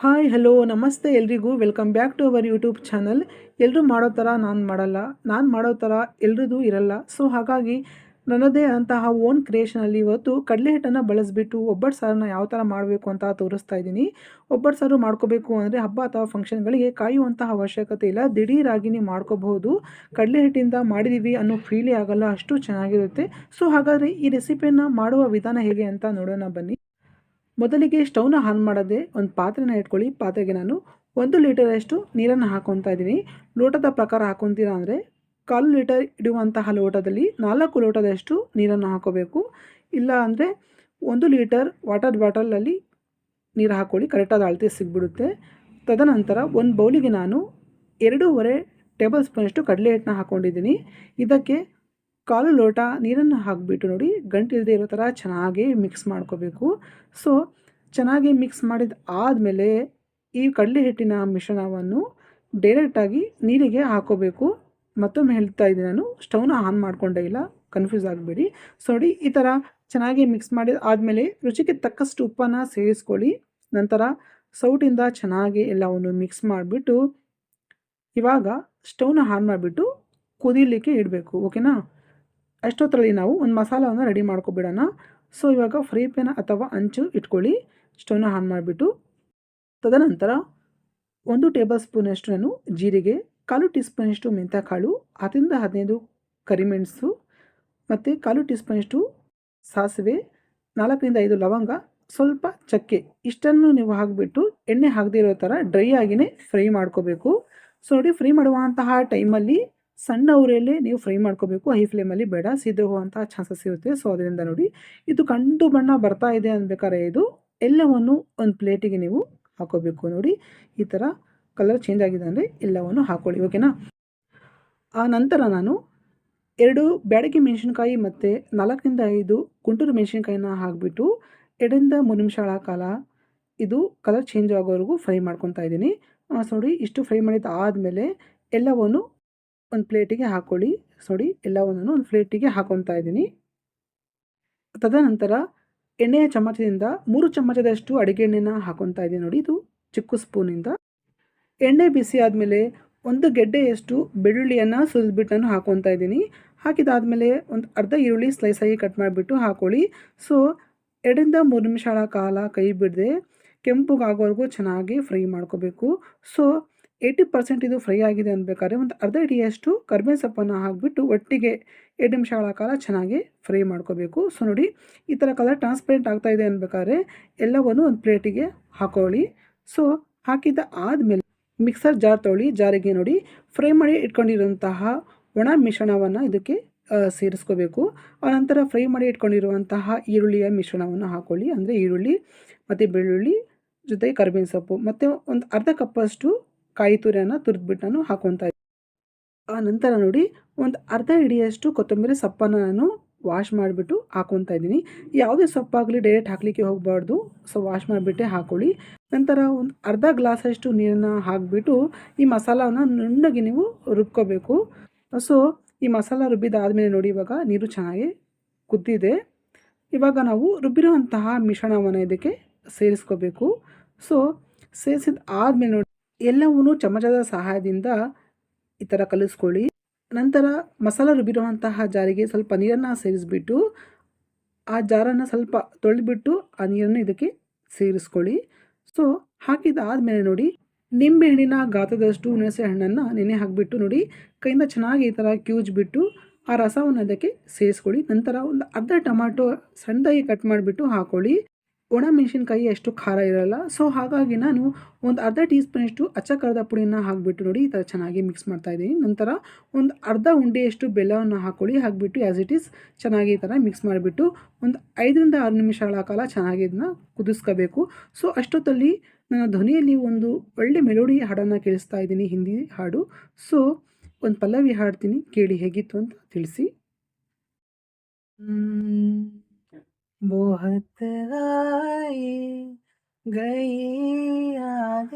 Hi, hello, ನಮಸ್ತೆ ಎಲ್ರಿಗೂ. Welcome back to our YouTube channel. ಎಲ್ಲರೂ ಮಾಡೋ ಥರ ನಾನು ಮಾಡಲ್ಲ. ನಾನು ಮಾಡೋ ಥರ ಎಲ್ರದ್ದು ಇರಲ್ಲ. ಸೊ, ಹಾಗಾಗಿ ನನ್ನದೇ ಅಂತಹ ಓನ್ ಕ್ರಿಯೇಷನಲ್ಲಿ ಇವತ್ತು ಕಡಲೆ ಹಿಟ್ಟನ್ನು ಬಳಸಿಬಿಟ್ಟು ಒಬ್ಬಟ್ಟು ಸಾರನ್ನ ಯಾವ ಥರ ಮಾಡಬೇಕು ಅಂತ ತೋರಿಸ್ತಾ ಇದ್ದೀನಿ. ಒಬ್ಬಟ್ಟು ಸಾರು ಮಾಡ್ಕೋಬೇಕು ಅಂದರೆ ಹಬ್ಬ ಅಥವಾ ಫಂಕ್ಷನ್ಗಳಿಗೆ ಕಾಯುವಂತಹ ಅವಶ್ಯಕತೆ ಇಲ್ಲ. ದಿಢೀರಾಗಿ ನೀವು ಮಾಡ್ಕೋಬಹುದು. ಕಡಲೆ ಹಿಟ್ಟಿಂದ ಮಾಡಿದ್ದೀವಿ ಅನ್ನೋ ಫೀಲೇ ಆಗಲ್ಲ. ಅಷ್ಟು ಚೆನ್ನಾಗಿರುತ್ತೆ. ಸೊ, ಹಾಗಾದರೆ ಈ ರೆಸಿಪಿಯನ್ನು ಮಾಡುವ ವಿಧಾನ ಹೇಗೆ ಅಂತ ನೋಡೋಣ ಬನ್ನಿ. ಮೊದಲಿಗೆ ಸ್ಟೌನ ಆನ್ ಮಾಡದೆ ಒಂದು ಪಾತ್ರೆನ ಇಟ್ಕೊಳ್ಳಿ. ಪಾತ್ರೆಗೆ ನಾನು ಒಂದು ಲೀಟರಷ್ಟು ನೀರನ್ನು ಹಾಕೊತಾ ಇದ್ದೀನಿ. ಲೋಟದ ಪ್ರಕಾರ ಹಾಕೊತೀರಾ ಅಂದರೆ ಕಾಲು ಲೀಟರ್ ಇಡುವಂತಹ ಲೋಟದಲ್ಲಿ ನಾಲ್ಕು ಲೋಟದಷ್ಟು ನೀರನ್ನು ಹಾಕೋಬೇಕು. ಇಲ್ಲ ಅಂದರೆ ಒಂದು ಲೀಟರ್ ವಾಟರ್ ಬಾಟಲಲ್ಲಿ ನೀರು ಹಾಕ್ಕೊಳ್ಳಿ ಕರೆಕ್ಟಾದ ಅಳತೆ ಸಿಗ್ಬಿಡುತ್ತೆ. ತದನಂತರ ಒಂದು ಬೌಲಿಗೆ ನಾನು ಎರಡೂವರೆ ಟೇಬಲ್ ಸ್ಪೂನಷ್ಟು ಕಡಲೆ ಹಿಟ್ಟನ್ನ ಹಾಕ್ಕೊಂಡಿದ್ದೀನಿ ಇದಕ್ಕೆ ಕಾಲು ಲೋಟ ನೀರನ್ನು ಹಾಕಿಬಿಟ್ಟು ನೋಡಿ ಗಂಟಿಲ್ಲದೆ ಇರೋ ಥರ ಚೆನ್ನಾಗಿ ಮಿಕ್ಸ್ ಮಾಡ್ಕೋಬೇಕು. ಸೊ, ಚೆನ್ನಾಗಿ ಮಿಕ್ಸ್ ಮಾಡಿದ ಆದಮೇಲೆ ಈ ಕಡಲೆ ಹಿಟ್ಟಿನ ಮಿಶ್ರಣವನ್ನು ಡೈರೆಕ್ಟಾಗಿ ನೀರಿಗೆ ಹಾಕೋಬೇಕು. ಮತ್ತೊಮ್ಮೆ ಹೇಳ್ತಾ ಇದ್ದೀನಿ ನಾನು, ಸ್ಟವ್ನ ಆನ್ ಮಾಡಿಕೊಂಡೇ ಇಲ್ಲ ಕನ್ಫ್ಯೂಸ್ ಆಗಬೇಡಿ. ಸೊ, ನೋಡಿ ಈ ಥರ ಚೆನ್ನಾಗಿ ಮಿಕ್ಸ್ ಮಾಡಿದ ಆದಮೇಲೆ ರುಚಿಗೆ ತಕ್ಕಷ್ಟು ಉಪ್ಪನ್ನು ಸೇರಿಸ್ಕೊಳ್ಳಿ. ನಂತರ ಸೌಟಿಂದ ಚೆನ್ನಾಗಿ ಎಲ್ಲವನ್ನು ಮಿಕ್ಸ್ ಮಾಡಿಬಿಟ್ಟು ಇವಾಗ ಸ್ಟವ್ನ ಆನ್ ಮಾಡಿಬಿಟ್ಟು ಕುದೀಲಿಕ್ಕೆ ಇಡಬೇಕು, ಓಕೆನಾ? ಅಷ್ಟೊತ್ತರಲ್ಲಿ ನಾವು ಒಂದು ಮಸಾಲವನ್ನು ರೆಡಿ ಮಾಡ್ಕೊಬಿಡೋಣ. ಸೊ ಇವಾಗ ಫ್ರೈ ಪ್ಯಾನ್ ಅಥವಾ ಅಂಚು ಇಟ್ಕೊಳ್ಳಿ. ಸ್ಟವ್ನ ಆನ್ ಮಾಡಿಬಿಟ್ಟು. ತದನಂತರ ಒಂದು ಟೇಬಲ್ ಸ್ಪೂನಷ್ಟು ನಾನು ಜೀರಿಗೆ, ಕಾಲು ಟೀ ಸ್ಪೂನಷ್ಟು ಮೆಂತ್ಯಕಾಳು, ಹತ್ತರಿಂದ ಹದಿನೈದು ಕರಿಮೆಣಸು ಮತ್ತು ಕಾಲು ಟೀ ಸ್ಪೂನಷ್ಟು ಸಾಸಿವೆ, ನಾಲ್ಕರಿಂದ ಐದು ಲವಂಗ, ಸ್ವಲ್ಪ ಚಕ್ಕೆ. ಇಷ್ಟನ್ನು ನೀವು ಹಾಕಿಬಿಟ್ಟು ಎಣ್ಣೆ ಹಾಕದೇ ಇರೋ ಥರ ಡ್ರೈ ಆಗಿಯೇ ಫ್ರೈ ಮಾಡ್ಕೋಬೇಕು. ಸೊ ನೋಡಿ ಫ್ರೈ ಮಾಡುವಂತಹ ಟೈಮಲ್ಲಿ ಸಣ್ಣ ಉರಿಯಲ್ಲೇ ನೀವು ಫ್ರೈ ಮಾಡ್ಕೋಬೇಕು. ಹೈ ಫ್ಲೇಮಲ್ಲಿ ಬೇಡ ಸಿದ್ದು ಹೋಗುವಂಥ ಚಾನ್ಸಸ್ ಇರುತ್ತೆ. ಸೊ ಅದರಿಂದ ನೋಡಿ, ಇದು ಕಂಡು ಬಣ್ಣ ಬರ್ತಾ ಇದೆ ಅನ್ಬೇಕಾದ್ರೆ ಇದು ಎಲ್ಲವನ್ನು ಒಂದು ಪ್ಲೇಟಿಗೆ ನೀವು ಹಾಕೋಬೇಕು. ನೋಡಿ, ಈ ಥರ ಕಲರ್ ಚೇಂಜ್ ಆಗಿದೆ ಅಂದರೆ ಎಲ್ಲವನ್ನು ಹಾಕೊಳ್ಳಿ ಓಕೆನಾ ಆ ನಂತರ ನಾನು ಎರಡು ಬ್ಯಾಡಗಿ ಮೆಣಸಿನ್ಕಾಯಿ ಮತ್ತು ನಾಲ್ಕರಿಂದ ಐದು ಗುಂಟೂರು ಮೆಣಸಿನ್ಕಾಯಿನ ಹಾಕಿಬಿಟ್ಟು ಎರಡರಿಂದ ಮೂರು ನಿಮಿಷಗಳ ಕಾಲ ಇದು ಕಲರ್ ಚೇಂಜ್ ಆಗೋವರೆಗೂ ಫ್ರೈ ಮಾಡ್ಕೊತಾ ಇದ್ದೀನಿ. ನೋಡಿ, ಇಷ್ಟು ಫ್ರೈ ಮಾಡಿದ ಆದಮೇಲೆ ಎಲ್ಲವನ್ನು ಒಂದು ಪ್ಲೇಟಿಗೆ ಹಾಕ್ಕೊಳ್ಳಿ ನೋಡಿ ಎಲ್ಲವನ್ನು ಒಂದು ಪ್ಲೇಟಿಗೆ ಹಾಕೊತಾ ಇದ್ದೀನಿ. ತದನಂತರ ಎಣ್ಣೆಯ ಚಮಚದಿಂದ ಮೂರು ಚಮಚದಷ್ಟು ಅಡುಗೆ ಎಣ್ಣೆನ ಹಾಕೊತಾ ಇದ್ದೀನಿ ನೋಡಿ, ಇದು ಚಿಕ್ಕ ಸ್ಪೂನಿಂದ. ಎಣ್ಣೆ ಬಿಸಿ ಆದಮೇಲೆ ಒಂದು ಗೆಡ್ಡೆಯಷ್ಟು ಬೆಳ್ಳುಳ್ಳಿಯನ್ನು ಸುಲಿದ್ಬಿಟ್ಟು ನಾನು ಹಾಕೊತಾ ಇದ್ದೀನಿ. ಹಾಕಿದಾದಮೇಲೆ ಒಂದು ಅರ್ಧ ಈರುಳ್ಳಿ ಸ್ಲೈಸಾಗಿ ಕಟ್ ಮಾಡಿಬಿಟ್ಟು ಹಾಕೊಳ್ಳಿ. ಸೊ ಎರಡರಿಂದ ಮೂರು ನಿಮಿಷಗಳ ಕಾಲ ಕೈ ಬಿಡದೆ ಕೆಂಪುಗಾಗೋವರೆಗೂ ಚೆನ್ನಾಗಿ ಫ್ರೈ ಮಾಡ್ಕೋಬೇಕು. ಸೊ ಏಯ್ಟಿ ಪರ್ಸೆಂಟ್ ಇದು ಫ್ರೈ ಆಗಿದೆ ಅನ್ಬೇಕಾದ್ರೆ ಒಂದು ಅರ್ಧ ಇಡಿಯಷ್ಟು ಕರ್ಬೇವಿನ ಸೊಪ್ಪನ್ನು ಹಾಕಿಬಿಟ್ಟು ಒಟ್ಟಿಗೆ ಎರಡು ನಿಮಿಷಗಳ ಕಾಲ ಚೆನ್ನಾಗಿ ಫ್ರೈ ಮಾಡ್ಕೋಬೇಕು. ಸೊ ನೋಡಿ, ಈ ಥರ ಕಲರ್ ಟ್ರಾನ್ಸ್ಪರೆಂಟ್ ಆಗ್ತಾ ಇದೆ ಅನ್ಬೇಕಾದ್ರೆ ಎಲ್ಲವನ್ನು ಒಂದು ಪ್ಲೇಟಿಗೆ ಹಾಕೊಳ್ಳಿ. ಸೊ ಹಾಕಿದ ಆದಮೇಲೆ ಮಿಕ್ಸರ್ ಜಾರ್ ತೊಳಿ. ಜಾರಿಗೆ ನೋಡಿ ಫ್ರೈ ಮಾಡಿ ಇಟ್ಕೊಂಡಿರುವಂತಹ ಒಣ ಮಿಶ್ರಣವನ್ನು ಇದಕ್ಕೆ ಸೇರಿಸ್ಕೋಬೇಕು. ಆನಂತರ ಫ್ರೈ ಮಾಡಿ ಇಟ್ಕೊಂಡಿರುವಂತಹ ಈರುಳ್ಳಿಯ ಮಿಶ್ರಣವನ್ನು ಹಾಕೊಳ್ಳಿ. ಅಂದರೆ ಈರುಳ್ಳಿ ಮತ್ತು ಬೆಳ್ಳುಳ್ಳಿ ಜೊತೆಗೆ ಕರ್ಬೇವಿನ ಸೊಪ್ಪು. ಮತ್ತು ಒಂದು ಅರ್ಧ ಕಪ್ಪಷ್ಟು ಕಾಯಿ ತುರಿಯನ್ನು ತುರಿದ್ಬಿಟ್ಟು ನಾನು ಹಾಕೊತಾ ಆ ನಂತರ ನೋಡಿ, ಒಂದು ಅರ್ಧ ಹಿಡಿಯಷ್ಟು ಕೊತ್ತಂಬರಿ ಸೊಪ್ಪನ್ನು ನಾನು ವಾಶ್ ಮಾಡಿಬಿಟ್ಟು ಹಾಕೊತಾ ಇದ್ದೀನಿ. ಯಾವುದೇ ಸೊಪ್ಪಾಗಲಿ ಡೈರೆಕ್ಟ್ ಹಾಕಲಿಕ್ಕೆ ಹೋಗಬಾರ್ದು. ಸೊ ವಾಶ್ ಮಾಡಿಬಿಟ್ಟೆ ಹಾಕೊಳ್ಳಿ. ನಂತರ ಒಂದು ಅರ್ಧ ಗ್ಲಾಸಷ್ಟು ನೀರನ್ನು ಹಾಕಿಬಿಟ್ಟು ಈ ಮಸಾಲವನ್ನು ನುಣ್ಣಗೆ ನೀವು ರುಬ್ಕೋಬೇಕು. ಸೊ ಈ ಮಸಾಲ ರುಬ್ಬಿದಾದಮೇಲೆ ನೋಡಿ ಇವಾಗ ನೀರು ಚೆನ್ನಾಗಿ ಕುದ್ದಿದೆ. ಇವಾಗ ನಾವು ರುಬ್ಬಿರುವಂತಹ ಮಿಶ್ರಣವನ್ನು ಇದಕ್ಕೆ ಸೇರಿಸ್ಕೋಬೇಕು. ಸೊ ಸೇರಿಸಿದ ಆದಮೇಲೆ ಎಲ್ಲವೂ ಚಮಚದ ಸಹಾಯದಿಂದ ಈ ಥರ ಕಲಿಸ್ಕೊಳ್ಳಿ. ನಂತರ ಮಸಾಲ ರುಬ್ಬಿರುವಂತಹ ಜಾರಿಗೆ ಸ್ವಲ್ಪ ನೀರನ್ನು ಸೇರಿಸ್ಬಿಟ್ಟು, ಆ ಜಾರನ್ನು ಸ್ವಲ್ಪ ತೊಳೆದ್ಬಿಟ್ಟು ಆ ನೀರನ್ನು ಇದಕ್ಕೆ ಸೇರಿಸ್ಕೊಳ್ಳಿ. ಸೊ ಹಾಕಿದಾದಮೇಲೆ ನೋಡಿ, ನಿಂಬೆಹಣ್ಣಿನ ಗಾತ್ರದಷ್ಟು ಹುಣಸೆ ಹಣ್ಣನ್ನು ನೆನೆ ಹಾಕಿಬಿಟ್ಟು ನೋಡಿ, ಕೈಯಿಂದ ಚೆನ್ನಾಗಿ ಈ ಥರ ಕ್ಯೂಜ್ಬಿಟ್ಟು ಆ ರಸವನ್ನು ಅದಕ್ಕೆ ಸೇರಿಸ್ಕೊಳ್ಳಿ. ನಂತರ ಒಂದು ಅರ್ಧ ಟೊಮಾಟೊ ಸಣ್ಣದಾಗಿ ಕಟ್ ಮಾಡಿಬಿಟ್ಟು ಹಾಕೊಳ್ಳಿ. ಒಣ ಮೆಣಸಿನ್ಕಾಯಿ ಅಷ್ಟು ಖಾರ ಇರಲ್ಲ. ಸೊ ಹಾಗಾಗಿ ನಾನು ಒಂದು ಅರ್ಧ ಟೀ ಸ್ಪೂನಷ್ಟು ಅಚ್ಚ ಕರದ ಪುಡಿನ ಹಾಕಿಬಿಟ್ಟು ನೋಡಿ ಈ ಥರ ಚೆನ್ನಾಗಿ ಮಿಕ್ಸ್ ಮಾಡ್ತಾ ಇದ್ದೀನಿ. ನಂತರ ಒಂದು ಅರ್ಧ ಉಂಡೆಯಷ್ಟು ಬೆಲ್ಲವನ್ನು ಹಾಕ್ಕೊಳ್ಳಿ ಹಾಕಿಬಿಟ್ಟು ಆ್ಯಸ್ ಇಟ್ ಈಸ್ ಚೆನ್ನಾಗಿ ಈ ಥರ ಮಿಕ್ಸ್ ಮಾಡಿಬಿಟ್ಟು ಒಂದು ಐದರಿಂದ ಆರು ನಿಮಿಷಗಳ ಕಾಲ ಚೆನ್ನಾಗಿ ಇದನ್ನ ಕುದಿಸ್ಕೋಬೇಕು. ಸೊ ಅಷ್ಟೊತ್ತಲ್ಲಿ ನನ್ನ ಧ್ವನಿಯಲ್ಲಿ ಒಂದು ಒಳ್ಳೆ ಮೆಲೋಡಿ ಹಾಡನ್ನು ಕೇಳಿಸ್ತಾ ಇದ್ದೀನಿ ಹಿಂದಿ ಹಾಡು. ಸೊ ಒಂದು ಪಲ್ಲವಿ ಹಾಡ್ತೀನಿ. ಕೇಳಿ ಹೇಗಿತ್ತು ಅಂತ ತಿಳಿಸಿ. बहुत आई गई याद,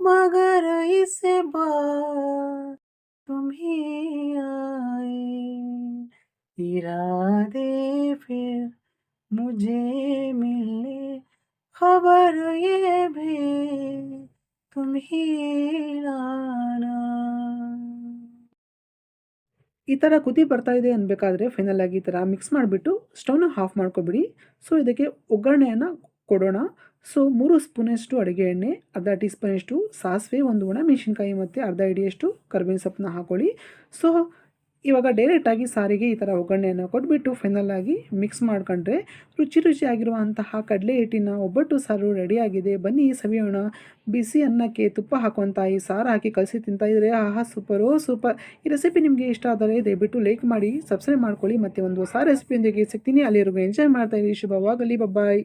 मगर इस बार तुम ही आए। इरादे फिर मुझे मिले खबर ये भी तुम ही लाना। ಈ ಥರ ಕುದಿ ಬರ್ತಾ ಇದೆ ಅನ್ಬೇಕಾದ್ರೆ ಫೈನಲ್ ಆಗಿ ಈ ಥರ ಮಿಕ್ಸ್ ಮಾಡಿಬಿಟ್ಟು ಸ್ಟವ್ನ ಆಫ್ ಮಾಡ್ಕೊಬಿಡಿ. ಸೊ ಇದಕ್ಕೆ ಒಗ್ಗರಣೆಯನ್ನು ಕೊಡೋಣ. ಸೊ ಮೂರು ಸ್ಪೂನಷ್ಟು ಅಡುಗೆ ಎಣ್ಣೆ, ಅರ್ಧ ಟೀ ಸ್ಪೂನಷ್ಟು ಸಾಸಿವೆ, ಒಂದು ಒಣ ಮೆಣಸಿನ್ಕಾಯಿ ಮತ್ತು ಅರ್ಧ ಇಡಿಯಷ್ಟು ಕರ್ಬೇವಿನ ಸೊಪ್ಪನ್ನ ಹಾಕೊಳ್ಳಿ. ಸೊ ಇವಾಗ ಡೈರೆಕ್ಟಾಗಿ ಸಾರಿಗೆ ಈ ಥರ ಒಗ್ಗರಣೆಯನ್ನು ಕೊಟ್ಬಿಟ್ಟು ಫೈನಲ್ ಆಗಿ ಮಿಕ್ಸ್ ಮಾಡ್ಕೊಂಡ್ರೆ ರುಚಿ ರುಚಿಯಾಗಿರುವಂತಹ ಕಡಲೆ ಹಿಟ್ಟಿನ ಒಬ್ಬಟ್ಟು ಸಾರು ರೆಡಿಯಾಗಿದೆ ಬನ್ನಿ ಸವಿಯೋಣ. ಬಿಸಿ ಅನ್ನಕ್ಕೆ ತುಪ್ಪ ಹಾಕುವಂಥ ಈ ಸಾರು ಹಾಕಿ ಕಲಸಿ ತಿಂತಾ ಆಹಾ ಸೂಪರೋ ಸೂಪರ್ ಈ ರೆಸಿಪಿ ನಿಮಗೆ ಇಷ್ಟ ಆದರೆ ದಯವಿಟ್ಟು ಲೈಕ್ ಮಾಡಿ ಸಬ್ಸ್ಕ್ರೈಬ್ ಮಾಡ್ಕೊಳ್ಳಿ ಮತ್ತು ಒಂದು ಹೊಸ ರೆಸಿಪಿಯೊಂದಿಗೆ ಸಿಗ್ತೀನಿ. ಅಲ್ಲಿವರೆಗೂ ಎಂಜಾಯ್ ಮಾಡ್ತಾ ಇರಿ. ಶುಭವಾಗಲಿ. ಬಬ್ಬಾಯ್